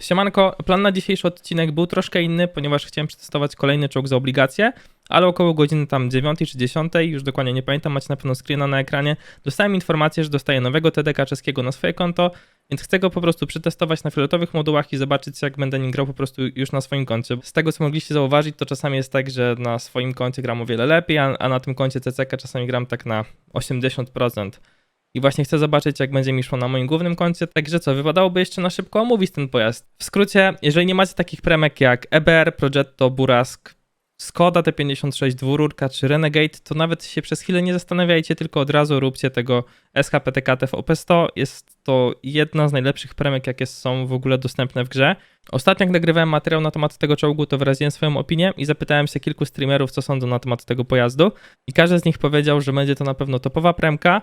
Siemanko, plan na dzisiejszy odcinek był troszkę inny, ponieważ chciałem przetestować kolejny czołg za obligacje, ale około godziny tam 9 czy 10, już dokładnie nie pamiętam, macie na pewno screena na ekranie, dostałem informację, że dostaję nowego TDK czeskiego na swoje konto, więc chcę go po prostu przetestować na fioletowych modułach i zobaczyć jak będę nim grał po prostu już na swoim koncie. Z tego co mogliście zauważyć, to czasami jest tak, że na swoim koncie gram o wiele lepiej, a, a na tym koncie CCK czasami gram tak na 80%. I właśnie chcę zobaczyć, jak będzie mi szło na moim głównym koncie. Także co, wypadałoby jeszcze na szybko omówić ten pojazd. W skrócie, jeżeli nie macie takich premek jak EBR, Progetto, Burask, Skoda T56 dwururka czy Renegade, to nawet się przez chwilę nie zastanawiajcie, tylko od razu róbcie tego SHPTK TVP100. Jest to jedna z najlepszych premek, jakie są w ogóle dostępne w grze. Ostatnio, jak nagrywałem materiał na temat tego czołgu, to wyraziłem swoją opinię i zapytałem się kilku streamerów, co sądzą na temat tego pojazdu. I każdy z nich powiedział, że będzie to na pewno topowa premka,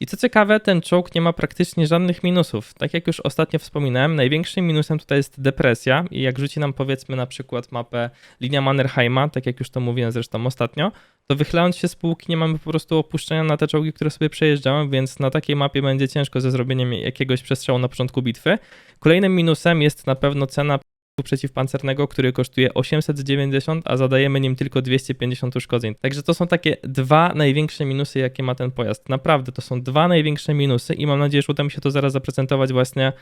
i co ciekawe, ten czołg nie ma praktycznie żadnych minusów. Tak jak już ostatnio wspominałem, największym minusem tutaj jest depresja i jak rzuci nam powiedzmy na przykład mapę linia Mannerheima, tak jak już to mówiłem zresztą ostatnio, to wychylając się z półki nie mamy po prostu opuszczenia na te czołgi, które sobie przejeżdżałem, więc na takiej mapie będzie ciężko ze zrobieniem jakiegoś przestrzału na początku bitwy. Kolejnym minusem jest na pewno cena przeciwpancernego, który kosztuje 890, a zadajemy nim tylko 250 uszkodzeń. Także to są takie dwa największe minusy, jakie ma ten pojazd. Naprawdę, to są dwa największe minusy i mam nadzieję, że uda mi się to zaraz zaprezentować właśnie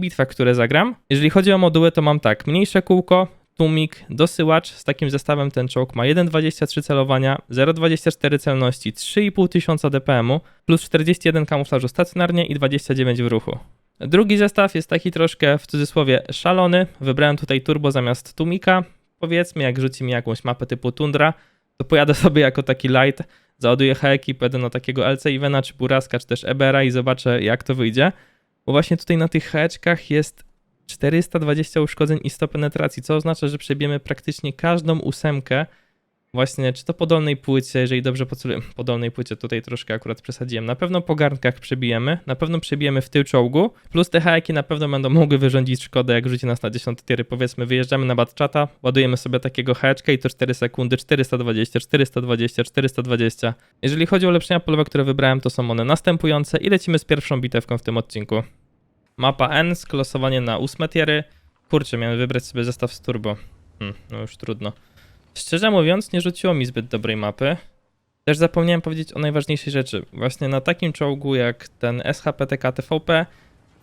w bitwach, które zagram. Jeżeli chodzi o moduły, to mam tak, mniejsze kółko, tłumik, dosyłacz, z takim zestawem ten czołg ma 1,23 celowania, 0,24 celności, 3,5 tysiąca DPM-u, plus 41 kamuflażu stacjonarnie i 29 w ruchu. Drugi zestaw jest taki troszkę w cudzysłowie szalony. Wybrałem tutaj turbo zamiast tłumika. Powiedzmy, jak rzuci mi jakąś mapę typu tundra, to pojadę sobie jako taki light, załaduję heki, pojadę na takiego LC Ivena, czy Buraska, czy też Ebera i zobaczę jak to wyjdzie. Bo właśnie tutaj na tych heczkach jest 420 uszkodzeń i 100 penetracji, co oznacza, że przebijemy praktycznie każdą ósemkę Właśnie, czy to po dolnej płycie, jeżeli dobrze pocelujemy, po dolnej płycie tutaj troszkę akurat przesadziłem. Na pewno po garnkach przebijemy, na pewno przebijemy w tył czołgu, plus te hajki na pewno będą mogły wyrządzić szkodę, jak rzuci nas na 10 tiery. Powiedzmy, wyjeżdżamy na batchata, ładujemy sobie takiego heczka i to 4 sekundy, 420, 420, 420. Jeżeli chodzi o ulepszenia polowe, które wybrałem, to są one następujące i lecimy z pierwszą bitewką w tym odcinku. Mapa N, sklosowanie na 8 tiery. Kurczę, miałem wybrać sobie zestaw z turbo. Hmm, no już trudno. Szczerze mówiąc, nie rzuciło mi zbyt dobrej mapy. Też zapomniałem powiedzieć o najważniejszej rzeczy. Właśnie na takim czołgu jak ten SHPTK TVP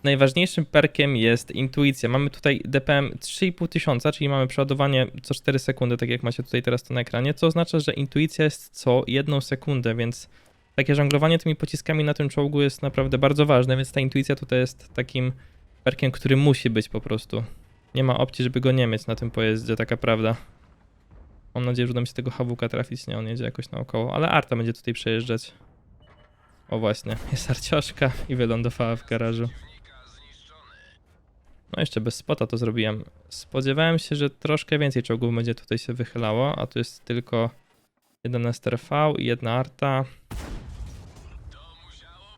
najważniejszym perkiem jest intuicja. Mamy tutaj DPM 3500, czyli mamy przeładowanie co 4 sekundy, tak jak macie tutaj teraz to na ekranie, co oznacza, że intuicja jest co 1 sekundę, więc takie żonglowanie tymi pociskami na tym czołgu jest naprawdę bardzo ważne, więc ta intuicja tutaj jest takim perkiem, który musi być po prostu. Nie ma opcji, żeby go nie mieć na tym pojeździe, taka prawda. Mam nadzieję, że uda mi się tego Hawuka trafić. Nie, on jedzie jakoś naokoło, ale Arta będzie tutaj przejeżdżać. O właśnie, jest Arcioszka i wylądowała w garażu. No jeszcze bez spota to zrobiłem. Spodziewałem się, że troszkę więcej czołgów będzie tutaj się wychylało, a tu jest tylko jeden STRV i jedna Arta.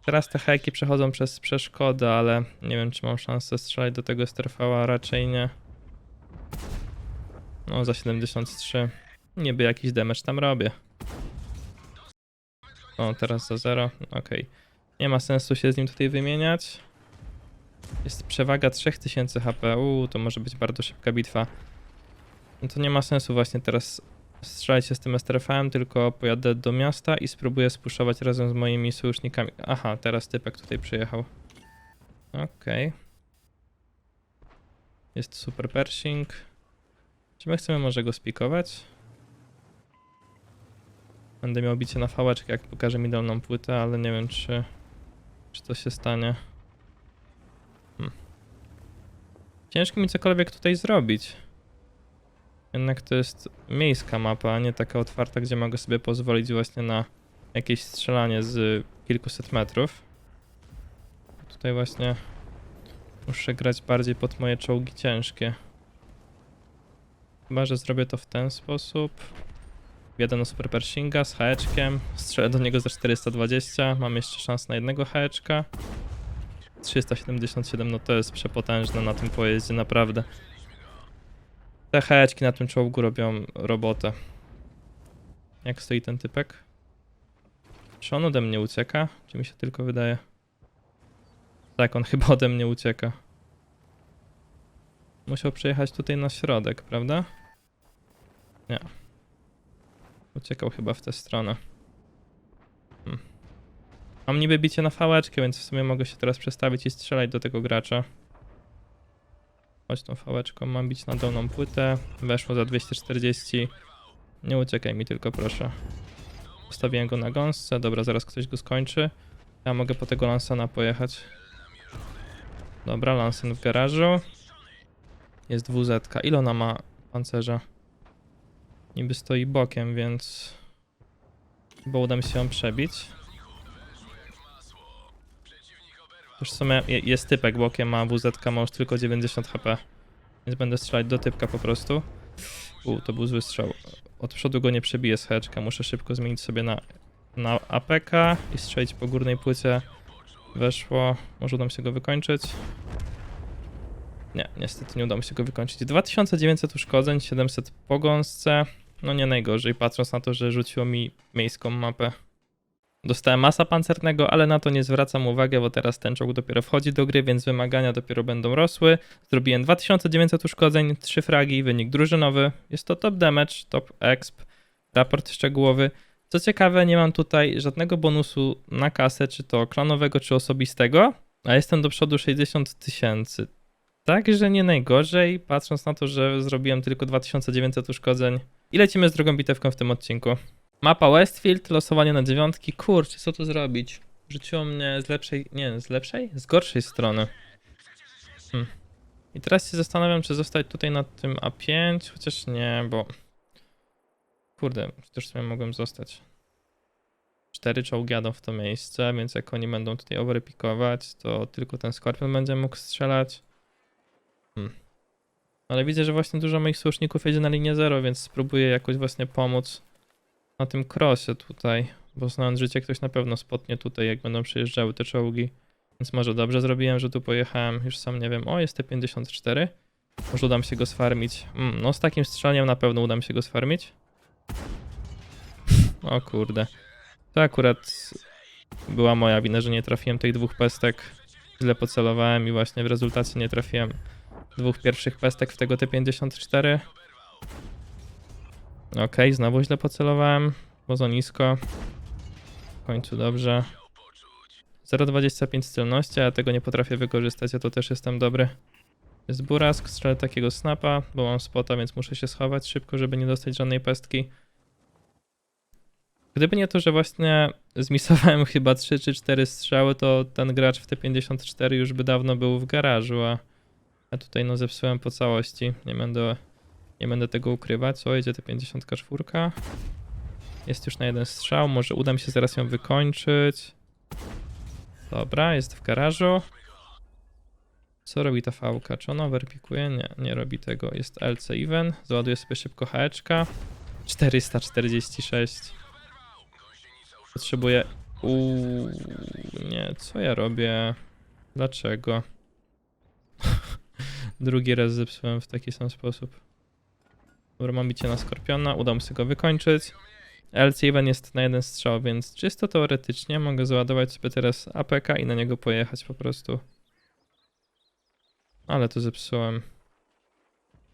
Teraz te hejki przechodzą przez przeszkodę, ale nie wiem, czy mam szansę strzelać do tego STRV, a raczej nie. No, za 73. Niby jakiś damage tam robię. O, teraz za 0. Okej. Nie ma sensu się z nim tutaj wymieniać. Jest przewaga 3000 HP. Uuu, to może być bardzo szybka bitwa. No to nie ma sensu właśnie teraz strzelać się z tym STRV-em, tylko pojadę do miasta i spróbuję spuszować razem z moimi sojusznikami. Aha, teraz typek tutaj przyjechał. Okej. Jest super Pershing. Czy my chcemy może go spikować? Będę miał bicie na fałeczkę, jak pokaże mi dolną płytę, ale nie wiem, czy, czy to się stanie. Hmm. Ciężko mi cokolwiek tutaj zrobić. Jednak to jest miejska mapa, a nie taka otwarta, gdzie mogę sobie pozwolić właśnie na jakieś strzelanie z kilkuset metrów. Tutaj właśnie muszę grać bardziej pod moje czołgi ciężkie. Chyba, że zrobię to w ten sposób. Wjadę na Super Pershinga z haeczkiem. Strzelę do niego za 420. Mam jeszcze szansę na jednego haeczka. 377, no to jest przepotężne na tym pojeździe, naprawdę. Te haeczki na tym czołgu robią robotę. Jak stoi ten typek? Czy on ode mnie ucieka? Czy mi się tylko wydaje? Tak, on chyba ode mnie ucieka. Musiał przyjechać tutaj na środek, prawda? Nie. Uciekał chyba w tę stronę. Hmm. Mam niby bicie na fałeczkę, więc w sumie mogę się teraz przestawić i strzelać do tego gracza. Chodź tą fałeczką, mam bić na dolną płytę. Weszło za 240. Nie uciekaj mi tylko, proszę. Ustawiłem go na gąsce. Dobra, zaraz ktoś go skończy. Ja mogę po tego Lansana pojechać. Dobra, Lansen w garażu. Jest WZ. -ka. Ile ona ma pancerza? Niby stoi bokiem, więc... Bo uda mi się ją przebić. Już w sumie je- jest typek bokiem, a WZ ma już tylko 90 HP. Więc będę strzelać do typka po prostu. U, to był zły strzał. Od przodu go nie przebiję z heczka, muszę szybko zmienić sobie na, na APK i strzelić po górnej płycie. Weszło, może uda mi się go wykończyć. Nie, niestety nie udało mi się go wykończyć. 2900 uszkodzeń, 700 po gąsce. No nie najgorzej, patrząc na to, że rzuciło mi miejską mapę. Dostałem masa pancernego, ale na to nie zwracam uwagi, bo teraz ten czołg dopiero wchodzi do gry, więc wymagania dopiero będą rosły. Zrobiłem 2900 uszkodzeń, 3 fragi, wynik drużynowy. Jest to top damage, top exp, raport szczegółowy. Co ciekawe, nie mam tutaj żadnego bonusu na kasę, czy to klanowego, czy osobistego, a jestem do przodu 60 tysięcy. Także nie najgorzej, patrząc na to, że zrobiłem tylko 2900 uszkodzeń. I lecimy z drugą bitewką w tym odcinku. Mapa Westfield, losowanie na dziewiątki. Kurczę, co tu zrobić? Rzuciło mnie z lepszej, nie, z lepszej? Z gorszej strony. Hmm. I teraz się zastanawiam, czy zostać tutaj na tym A5, chociaż nie, bo... Kurde, przecież sobie mogłem zostać. Cztery czołgi jadą w to miejsce, więc jak oni będą tutaj overpikować, to tylko ten Scorpion będzie mógł strzelać. Ale widzę, że właśnie dużo moich sojuszników jedzie na linię zero, więc spróbuję jakoś właśnie pomóc na tym crossie tutaj. Bo znając życie, ktoś na pewno spotnie tutaj, jak będą przyjeżdżały te czołgi. Więc może dobrze zrobiłem, że tu pojechałem. Już sam nie wiem. O, jest T54. Może uda mi się go sfarmić. Mm, no z takim strzelaniem na pewno uda mi się go sfarmić. O kurde. To akurat była moja wina, że nie trafiłem tych dwóch pestek. Źle pocelowałem i właśnie w rezultacie nie trafiłem dwóch pierwszych pestek w tego T54. Okej, znowu źle pocelowałem, bo za nisko. W końcu dobrze. 0,25 celności, a ja tego nie potrafię wykorzystać, a to też jestem dobry. Jest burask, strzelę takiego snapa, bo mam spota, więc muszę się schować szybko, żeby nie dostać żadnej pestki. Gdyby nie to, że właśnie zmisowałem chyba 3 czy 4 strzały, to ten gracz w T54 już by dawno był w garażu, a ja tutaj no zepsułem po całości. Nie będę, nie będę tego ukrywać. O, jedzie T54. Jest już na jeden strzał, może uda mi się zaraz ją wykończyć. Dobra, jest w garażu. Co robi ta fałka? Czy ona overpikuje? Nie, nie robi tego. Jest LC even. Załaduję sobie szybko haeczka. 446. Potrzebuję... Uuu, nie, co ja robię? Dlaczego? Drugi raz zepsułem w taki sam sposób. Dobra, mam bicie na Skorpiona, uda mi się go wykończyć. LC even jest na jeden strzał, więc czysto teoretycznie mogę załadować sobie teraz APK i na niego pojechać po prostu. Ale to zepsułem.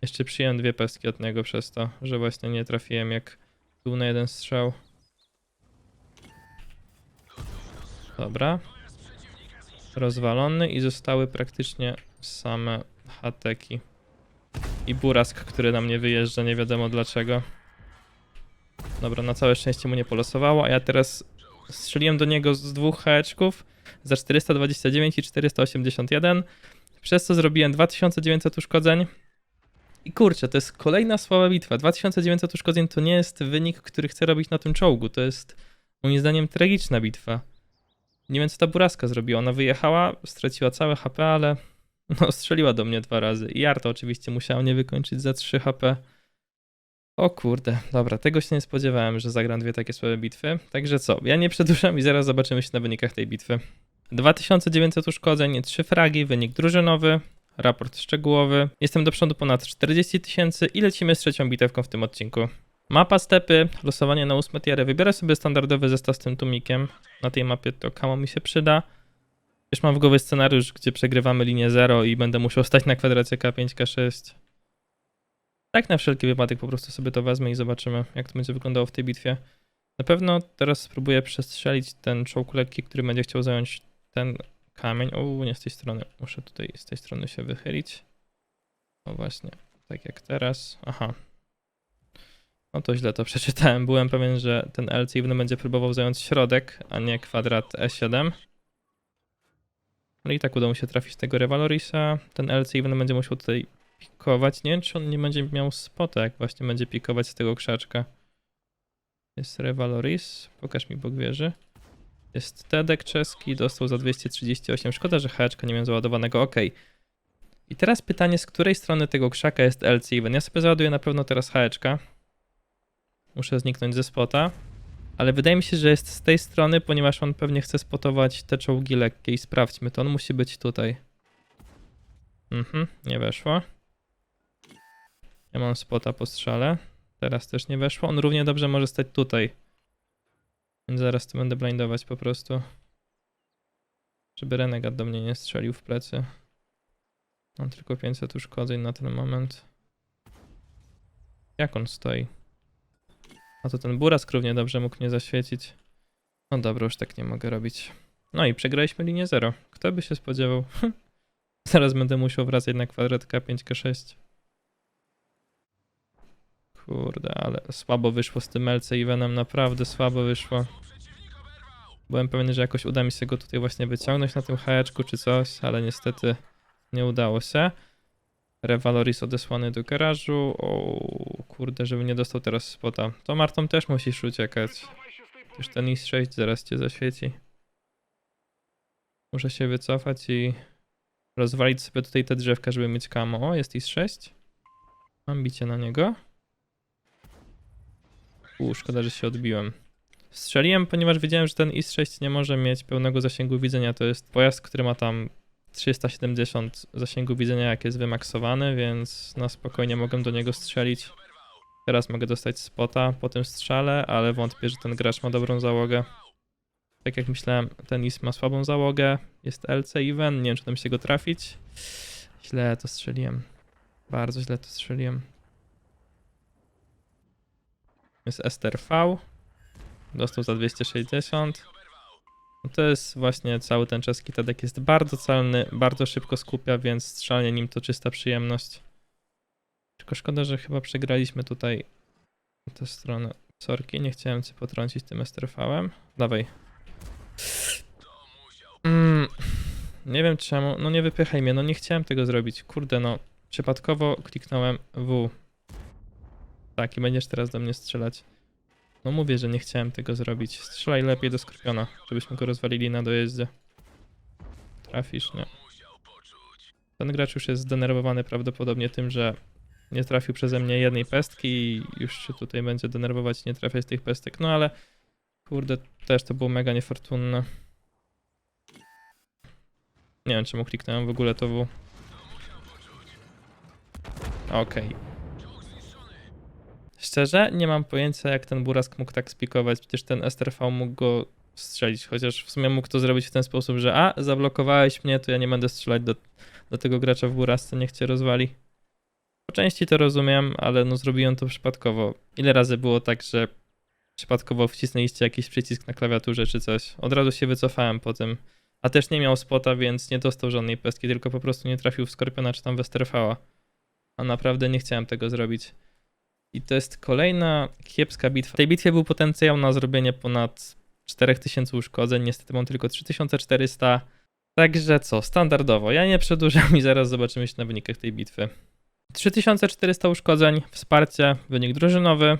Jeszcze przyjąłem dwie pestki od niego przez to, że właśnie nie trafiłem jak był na jeden strzał. Dobra. Rozwalony i zostały praktycznie same hateki. I burask, który na mnie wyjeżdża, nie wiadomo dlaczego. Dobra, na całe szczęście mu nie polosowało, a ja teraz strzeliłem do niego z dwóch haeczków za 429 i 481, przez co zrobiłem 2900 uszkodzeń. I kurczę, to jest kolejna słaba bitwa. 2900 uszkodzeń to nie jest wynik, który chcę robić na tym czołgu. To jest moim zdaniem tragiczna bitwa. Nie wiem, co ta buraska zrobiła. Ona wyjechała, straciła całe HP, ale no, strzeliła do mnie dwa razy. I Jarta oczywiście musiała mnie wykończyć za 3 HP. O kurde, dobra, tego się nie spodziewałem, że zagram dwie takie słabe bitwy. Także co, ja nie przedłużam i zaraz zobaczymy się na wynikach tej bitwy. 2900 uszkodzeń, 3 fragi, wynik drużynowy, raport szczegółowy. Jestem do przodu ponad 40 tysięcy i lecimy z trzecią bitewką w tym odcinku. Mapa stepy, losowanie na 8 tierę. Wybiorę sobie standardowy zestaw z tym tumikiem. Na tej mapie to kamo mi się przyda. Już mam w głowie scenariusz, gdzie przegrywamy linię 0 i będę musiał stać na kwadracie K5, K6. Tak na wszelki wypadek po prostu sobie to wezmę i zobaczymy, jak to będzie wyglądało w tej bitwie. Na pewno teraz spróbuję przestrzelić ten czołg lekki, który będzie chciał zająć ten kamień. O, nie z tej strony. Muszę tutaj z tej strony się wychylić. O właśnie, tak jak teraz. Aha. No to źle to przeczytałem. Byłem pewien, że ten LC będzie próbował zająć środek, a nie kwadrat E7. No i tak udało mu się trafić tego Revalorisa. Ten LC będzie musiał tutaj pikować. Nie wiem, czy on nie będzie miał spota, jak właśnie będzie pikować z tego krzaczka. Jest Revaloris. Pokaż mi Bóg wieży. Jest Tedek czeski, dostał za 238. Szkoda, że haczka nie miał załadowanego. Ok. I teraz pytanie, z której strony tego krzaka jest LC Even? Ja sobie załaduję na pewno teraz haczka. Muszę zniknąć ze spota. Ale wydaje mi się, że jest z tej strony, ponieważ on pewnie chce spotować te czołgi lekkie i sprawdźmy to. On musi być tutaj. Mhm, nie weszło. Ja mam spota po strzale. Teraz też nie weszło. On równie dobrze może stać tutaj. Więc zaraz to będę blindować po prostu. Żeby renegat do mnie nie strzelił w plecy. Mam tylko 500 uszkodzeń na ten moment. Jak on stoi? A to ten burask równie dobrze mógł mnie zaświecić. No dobra, już tak nie mogę robić. No i przegraliśmy linię 0. Kto by się spodziewał? Zaraz będę musiał wracać na kwadrat K5, K6. Kurde, ale słabo wyszło z tym LC Evenem, naprawdę słabo wyszło. Byłem pewien, że jakoś uda mi się go tutaj właśnie wyciągnąć na tym haeczku czy coś, ale niestety nie udało się. Revaloris odesłany do garażu. Kurde, żeby nie dostał teraz spota. To Martą też musisz uciekać. Już ten IS-6 zaraz cię zaświeci. Muszę się wycofać i rozwalić sobie tutaj te drzewka, żeby mieć kamo. O, jest IS-6. Mam bicie na niego. U, szkoda, że się odbiłem. Strzeliłem, ponieważ wiedziałem, że ten IS-6 nie może mieć pełnego zasięgu widzenia. To jest pojazd, który ma tam 370 zasięgu widzenia, jak jest wymaksowany, więc na spokojnie mogę do niego strzelić. Teraz mogę dostać spota po tym strzale, ale wątpię, że ten gracz ma dobrą załogę. Tak jak myślałem, ten IS ma słabą załogę. Jest LC Even, nie wiem, czy tam się go trafić. Źle to strzeliłem. Bardzo źle to strzeliłem. Jest Ester V. Dostał za 260. No to jest właśnie cały ten czeski Tadek jest bardzo celny, bardzo szybko skupia, więc strzelanie nim to czysta przyjemność. Tylko szkoda, że chyba przegraliśmy tutaj tę stronę. Sorki, nie chciałem cię potrącić tym STRV-em. Dawaj. Mm, nie wiem czemu, no nie wypychaj mnie, no nie chciałem tego zrobić. Kurde no, przypadkowo kliknąłem W. Tak, i będziesz teraz do mnie strzelać. No mówię, że nie chciałem tego zrobić. Strzelaj lepiej do Skorpiona, żebyśmy go rozwalili na dojeździe. Trafisz, nie. Ten gracz już jest zdenerwowany prawdopodobnie tym, że nie trafił przeze mnie jednej pestki i już się tutaj będzie denerwować nie trafiać tych pestek. No ale kurde, też to było mega niefortunne. Nie wiem czemu kliknąłem w ogóle to W. Okej. Szczerze, nie mam pojęcia, jak ten Burask mógł tak spikować. Przecież ten STRV mógł go strzelić, chociaż w sumie mógł to zrobić w ten sposób, że a, zablokowałeś mnie, to ja nie będę strzelać do, do tego gracza w Burasce, niech cię rozwali. Po części to rozumiem, ale no zrobiłem to przypadkowo. Ile razy było tak, że przypadkowo wcisnęliście jakiś przycisk na klawiaturze czy coś. Od razu się wycofałem po tym. A też nie miał spota, więc nie dostał żadnej pestki, tylko po prostu nie trafił w Skorpiona czy tam Westerfała. A naprawdę nie chciałem tego zrobić. I to jest kolejna kiepska bitwa. W tej bitwie był potencjał na zrobienie ponad 4000 uszkodzeń, niestety mam tylko 3400. Także co, standardowo. Ja nie przedłużam i zaraz zobaczymy się na wynikach tej bitwy. 3400 uszkodzeń, wsparcie, wynik drużynowy,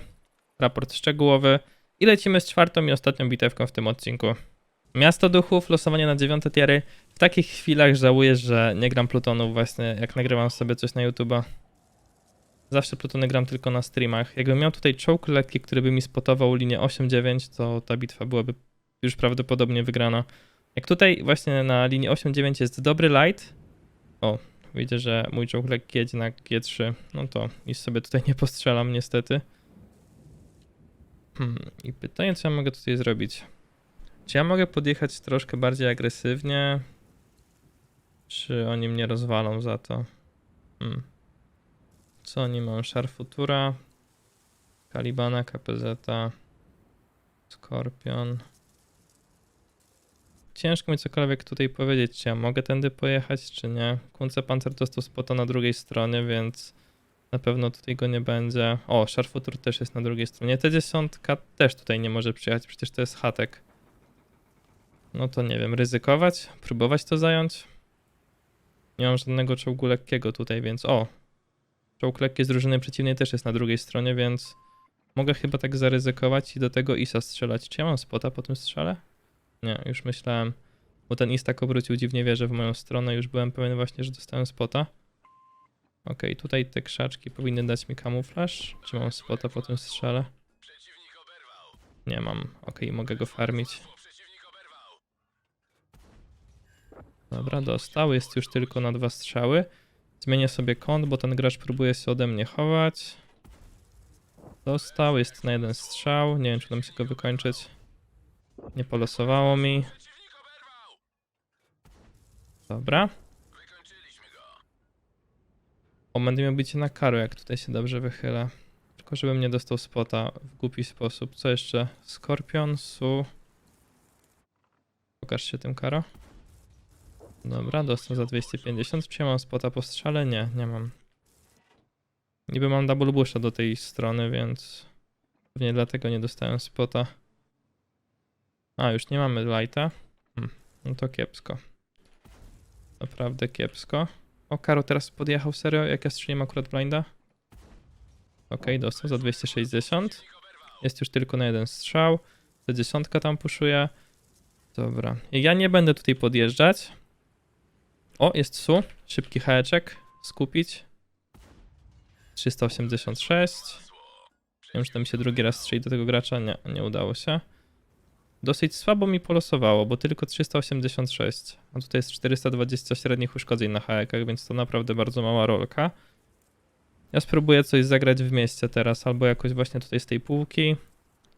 raport szczegółowy i lecimy z czwartą i ostatnią bitewką w tym odcinku. Miasto Duchów, losowanie na dziewiąte tiery. W takich chwilach żałuję, że nie gram Plutonów właśnie, jak nagrywam sobie coś na YouTube'a. Zawsze Plutony gram tylko na streamach. Jakbym miał tutaj czołg lekki, który by mi spotował linię 8-9, to ta bitwa byłaby już prawdopodobnie wygrana. Jak tutaj właśnie na linii 8-9 jest dobry light, o, widzę, że mój czołg lekki jedzie na G3, no to i sobie tutaj nie postrzelam niestety. Hmm, i pytanie, co ja mogę tutaj zrobić? Czy ja mogę podjechać troszkę bardziej agresywnie? Czy oni mnie rozwalą za to? Hmm. Co oni mają? Szarfutura, Kalibana, KPZ, Skorpion. Ciężko mi cokolwiek tutaj powiedzieć, czy ja mogę tędy pojechać, czy nie. Kunce Panzer dostał spota na drugiej stronie, więc na pewno tutaj go nie będzie. O, Szarfutur też jest na drugiej stronie. T10 też tutaj nie może przyjechać, przecież to jest hatek. No to nie wiem, ryzykować? Próbować to zająć? Nie mam żadnego czołgu lekkiego tutaj, więc o. Czołg lekki z drużyny przeciwnej też jest na drugiej stronie, więc mogę chyba tak zaryzykować i do tego Isa strzelać. Czy ja mam spota po tym strzale? Nie, już myślałem, bo ten Is tak obrócił dziwnie wieżę w moją stronę, już byłem pewien właśnie, że dostałem spota. Okej, tutaj te krzaczki powinny dać mi kamuflaż. Czy mam spota po tym strzale? Nie mam. Okej, mogę go farmić. Dobra, dostał. Jest już tylko na dwa strzały. Zmienię sobie kąt, bo ten gracz próbuje się ode mnie chować. Dostał, jest na jeden strzał. Nie wiem, czy uda mi się go wykończyć. Nie polosowało mi. Dobra. O, będę miał być na karo, jak tutaj się dobrze wychyla. Tylko żebym nie dostał spota w głupi sposób. Co jeszcze? Skorpion, su. Pokaż się tym karo. Dobra, dostał za 250. Czy ja mam spota po strzale? Nie, nie mam. Niby mam double busha do tej strony, więc pewnie dlatego nie dostałem spota. A, już nie mamy lighta. Hmm, no to kiepsko. Naprawdę kiepsko. O, Karo teraz podjechał serio, jak ja strzeliłem akurat blinda. Okej, dostał za 260. Jest już tylko na jeden strzał. Ta dziesiątka tam puszuje. Dobra. Ja nie będę tutaj podjeżdżać. O, jest su. Szybki haeczek. Skupić. 386. Nie wiem, czy tam się drugi raz strzeli do tego gracza. Nie, nie udało się. Dosyć słabo mi polosowało, bo tylko 386. A tutaj jest 420 średnich uszkodzeń na haekach, więc to naprawdę bardzo mała rolka. Ja spróbuję coś zagrać w mieście teraz, albo jakoś właśnie tutaj z tej półki.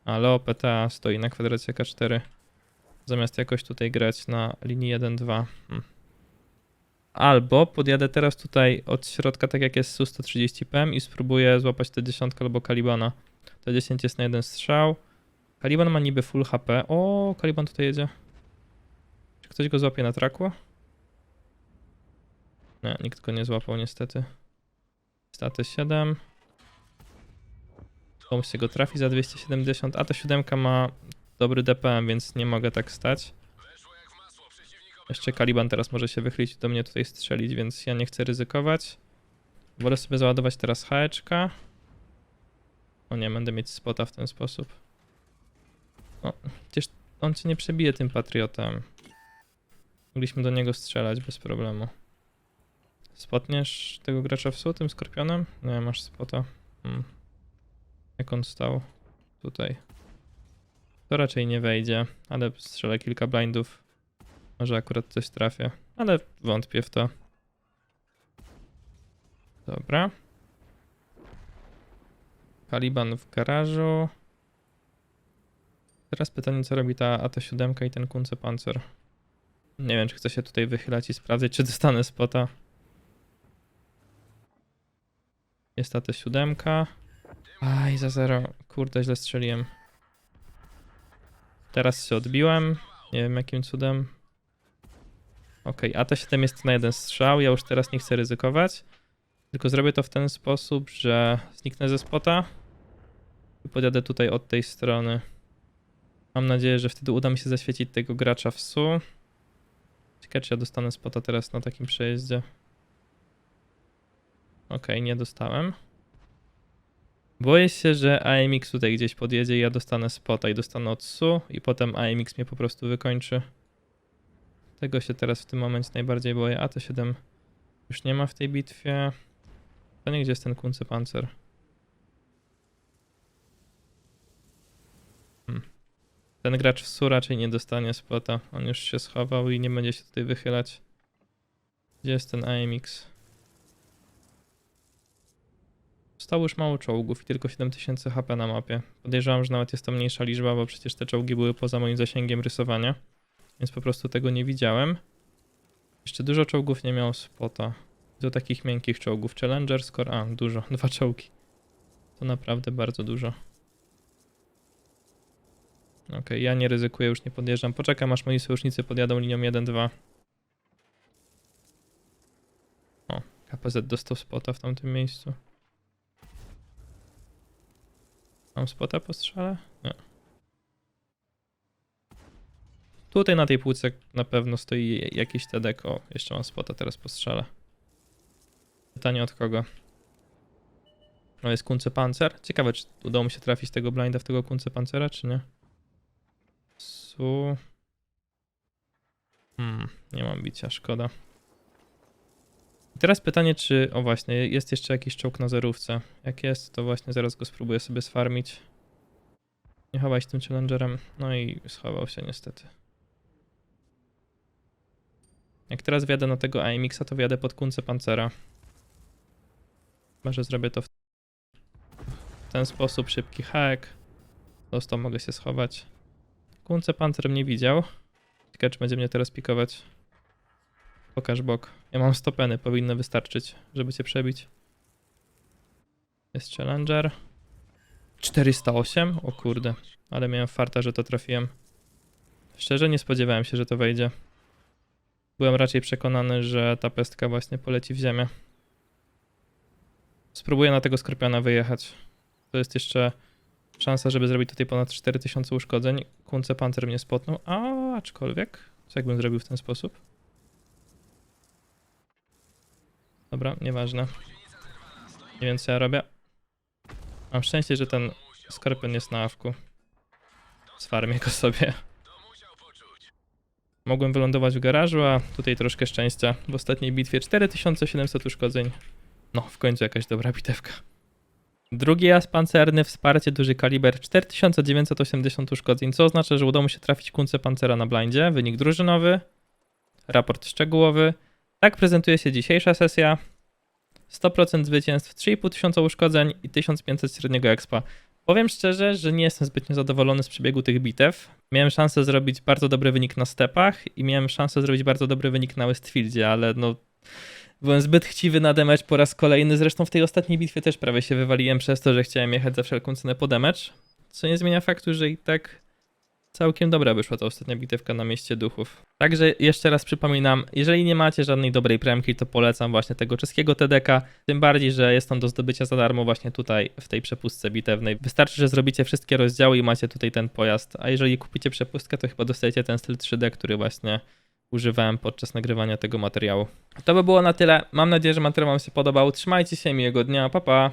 A Leo PTA stoi na kwadracie K4. Zamiast jakoś tutaj grać na linii 1-2. Hmm. Albo podjadę teraz tutaj od środka, tak jak jest Su-130 PM i spróbuję złapać tę dziesiątkę albo Kalibana. To 10 jest na jeden strzał. Kaliban ma niby full HP. O, Kaliban tutaj jedzie. Czy ktoś go złapie na traku? Nie, nikt go nie złapał niestety. Staty 7. Komuś się go trafi za 270, a ta siódemka ma dobry DPM, więc nie mogę tak stać. Jeszcze Kaliban teraz może się wychylić do mnie tutaj strzelić, więc ja nie chcę ryzykować. Wolę sobie załadować teraz haeczka. O nie, będę mieć spota w ten sposób. O, przecież on cię nie przebije tym patriotem. Mogliśmy do niego strzelać bez problemu. Spotniesz tego gracza w sół tym skorpionem? Nie, masz spota. Hmm. Jak on stał? Tutaj. To raczej nie wejdzie, ale strzelę kilka blindów. Może akurat coś trafię, ale wątpię w to. Dobra. Kaliban w garażu. Teraz pytanie, co robi ta AT7 i ten Kunce Panzer. Nie wiem, czy chcę się tutaj wychylać i sprawdzić, czy dostanę spota. Jest AT7. Aj, za zero. Kurde, źle strzeliłem. Teraz się odbiłem. Nie wiem, jakim cudem. Okej, AT7 jest na jeden strzał. Ja już teraz nie chcę ryzykować. Tylko zrobię to w ten sposób, że zniknę ze spota i podjadę tutaj od tej strony. Mam nadzieję, że wtedy uda mi się zaświecić tego gracza w SU. Ciekawe, czy ja dostanę spota teraz na takim przejeździe. Okej, nie dostałem. Boję się, że AMX tutaj gdzieś podjedzie i ja dostanę spota i dostanę od SU i potem AMX mnie po prostu wykończy. Tego się teraz w tym momencie najbardziej boję. A to 7 już nie ma w tej bitwie. To nie gdzie jest ten Kunce Panzer. Hmm. Ten gracz w SU raczej nie dostanie spota. On już się schował i nie będzie się tutaj wychylać. Gdzie jest ten AMX? Zostało już mało czołgów i tylko 7000 HP na mapie. Podejrzewam, że nawet jest to mniejsza liczba, bo przecież te czołgi były poza moim zasięgiem rysowania. Więc po prostu tego nie widziałem. Jeszcze dużo czołgów nie miało spota. Do takich miękkich czołgów. Challenger, score. A, dużo. Dwa czołgi. To naprawdę bardzo dużo. Okej, ja nie ryzykuję, już nie podjeżdżam. Poczekam, aż moi sojusznicy podjadą linią 1-2. O, KPZ dostał spota w tamtym miejscu. Mam spota po strzale? Nie. Tutaj na tej półce na pewno stoi jakiś TDK. O, jeszcze mam spota teraz po strzale. Pytanie od kogo? No jest Kunce Panzer. Ciekawe, czy udało mi się trafić tego blinda w tego Kunce Pancera, czy nie? Su... Hmm, nie mam bicia, szkoda. I teraz pytanie, czy... O właśnie, jest jeszcze jakiś czołg na zerówce. Jak jest, to właśnie zaraz go spróbuję sobie sfarmić. Nie chowaj się tym challengerem. No i schował się niestety. Jak teraz wjadę na tego AMX-a, to wjadę pod kunce pancera. Może zrobię to w ten sposób. Szybki hack. Dostał, mogę się schować. Kunce pancer mnie widział. Ciekawe, czy będzie mnie teraz pikować. Pokaż bok. Ja mam stopeny, powinno wystarczyć, żeby cię przebić. Jest challenger. 408? O kurde, ale miałem farta, że to trafiłem. Szczerze nie spodziewałem się, że to wejdzie. Byłem raczej przekonany, że ta pestka właśnie poleci w ziemię. Spróbuję na tego skorpiona wyjechać. To jest jeszcze szansa, żeby zrobić tutaj ponad 4000 uszkodzeń. Kunce pancer mnie spotnął, a aczkolwiek, co jakbym zrobił w ten sposób? Dobra, nieważne. Nie wiem co ja robię. Mam szczęście, że ten skorpion jest na awku. Sfarmię go sobie. Mogłem wylądować w garażu, a tutaj troszkę szczęścia. W ostatniej bitwie 4700 uszkodzeń. No, w końcu jakaś dobra bitewka. Drugi jas pancerny, wsparcie, duży kaliber, 4980 uszkodzeń, co oznacza, że udało mi się trafić kunce pancera na blindzie. Wynik drużynowy, raport szczegółowy. Tak prezentuje się dzisiejsza sesja. 100% zwycięstw, 3500 uszkodzeń i 1500 średniego expa. Powiem szczerze, że nie jestem zbytnio zadowolony z przebiegu tych bitew. Miałem szansę zrobić bardzo dobry wynik na stepach i miałem szansę zrobić bardzo dobry wynik na Westfieldzie, ale no byłem zbyt chciwy na damage po raz kolejny. Zresztą w tej ostatniej bitwie też prawie się wywaliłem przez to, że chciałem jechać za wszelką cenę po damage. Co nie zmienia faktu, że i tak całkiem dobra wyszła ta ostatnia bitewka na mieście duchów. Także jeszcze raz przypominam, jeżeli nie macie żadnej dobrej premki, to polecam właśnie tego czeskiego TDK, tym bardziej, że jest on do zdobycia za darmo właśnie tutaj w tej przepustce bitewnej. Wystarczy, że zrobicie wszystkie rozdziały i macie tutaj ten pojazd, a jeżeli kupicie przepustkę, to chyba dostajecie ten styl 3D, który właśnie używałem podczas nagrywania tego materiału. To by było na tyle. Mam nadzieję, że materiał Wam się podobał. Trzymajcie się, miłego dnia, pa pa!